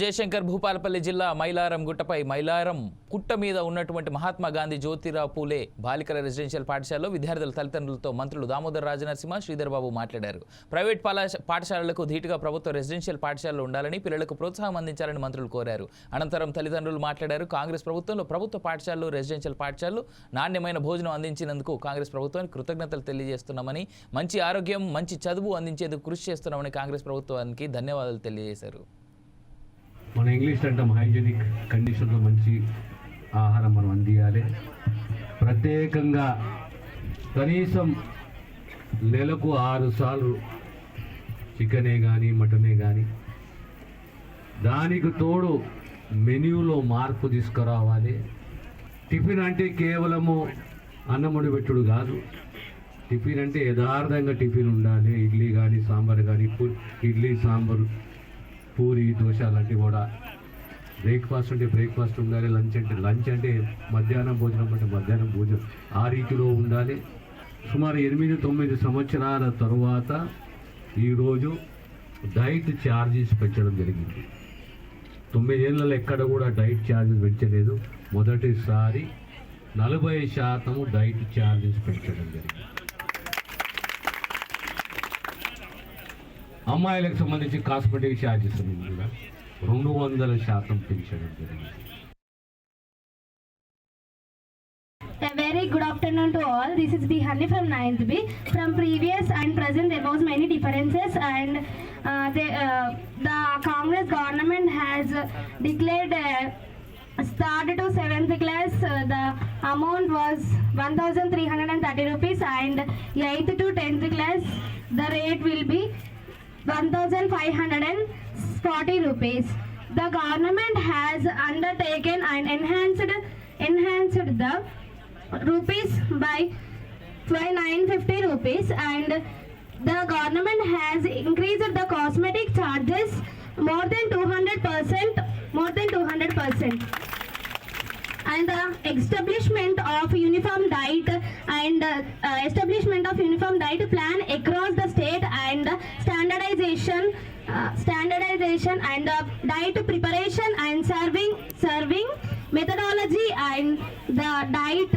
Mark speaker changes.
Speaker 1: జయశంకర్ భూపాలపల్లి జిల్లా మైలారం గుట్టపై మైలారం కుట్ట మీద ఉన్నటువంటి మహాత్మా గాంధీ జ్యోతిరావు పూలే బాలికల రెసిడెన్షియల్ పాఠశాలలో విద్యార్థుల తల్లిదండ్రులతో మంత్రులు దామోదర్ రాజనరసింహ శ్రీధర్ బాబు మాట్లాడారు. ప్రైవేట్ పాఠశాలలకు ధీటుగా ప్రభుత్వ రెసిడెన్షియల్ పాఠశాలలు ఉండాలని పిల్లలకు ప్రోత్సాహం అందించాలని మంత్రులు కోరారు. అనంతరం తల్లిదండ్రులు మాట్లాడారు కాంగ్రెస్ ప్రభుత్వంలో ప్రభుత్వ పాఠశాలలు రెసిడెన్షియల్ పాఠశాలలు నాణ్యమైన భోజనం అందించినందుకు కాంగ్రెస్ ప్రభుత్వానికి కృతజ్ఞతలు తెలియజేస్తున్నామని మంచి ఆరోగ్యం మంచి చదువు అందించేందుకు కృషి చేస్తున్నామని కాంగ్రెస్ ప్రభుత్వానికి ధన్యవాదాలు తెలియజేశారు.
Speaker 2: మన ఇంగ్లీష్ అంటాం హైజీనిక్ కండిషన్లో మంచి ఆహారం మనం అందియాలి. ప్రత్యేకంగా కనీసం నెలకు ఆరు సార్లు చికెనే కానీ మటనే కానీ దానికి తోడు మెన్యూలో మార్పు తీసుకురావాలి. టిఫిన్ అంటే కేవలము అన్నముడి పెట్టుడు కాదు. టిఫిన్ అంటే యథార్థంగా టిఫిన్ ఉండాలి. ఇడ్లీ కానీ సాంబార్ కానీ ఇడ్లీ సాంబారు పూరి దోశ లాంటివి కూడా. బ్రేక్ఫాస్ట్ అంటే బ్రేక్ఫాస్ట్ ఉండాలి లంచ్ అంటే లంచ్ అంటే మధ్యాహ్నం భోజనం అంటే మధ్యాహ్నం భోజనం. ఆ రీతిలో ఉండాలి. సుమారు ఎనిమిది తొమ్మిది సంవత్సరాల తరువాత ఈరోజు డైట్ ఛార్జెస్ పెంచడం జరిగింది. తొమ్మిదేళ్ళలో ఎక్కడ కూడా డైట్ ఛార్జెస్ పెంచలేదు మొదటిసారి నలభై శాతము డైట్ ఛార్జెస్ పెంచడం జరిగింది. అమ్మాయిలకు సంబంధించి కాస్మెటిక్ ఛార్జెస్ కూడా రెండు వందల శాతం పెంచడం జరిగింది
Speaker 3: A very good afternoon to all. This is B. Honey from 9th B. From previous and present, there was many differences, and uh, the, uh, the Congress government has declared. Uh, Start to seventh class, uh, the amount was 1,330 rupees, and eighth to tenth class, the rate will be 1540 rupees. The government has undertaken and enhanced enhanced the rupees by 950 rupees and the government has increased the cosmetic charges more than 200 percent more than 200 percent and the establishment of uniform diet and uh, establishment of uniform diet plan across the state and standardization uh, standardization and uh, diet preparation and serving serving methodology and the diet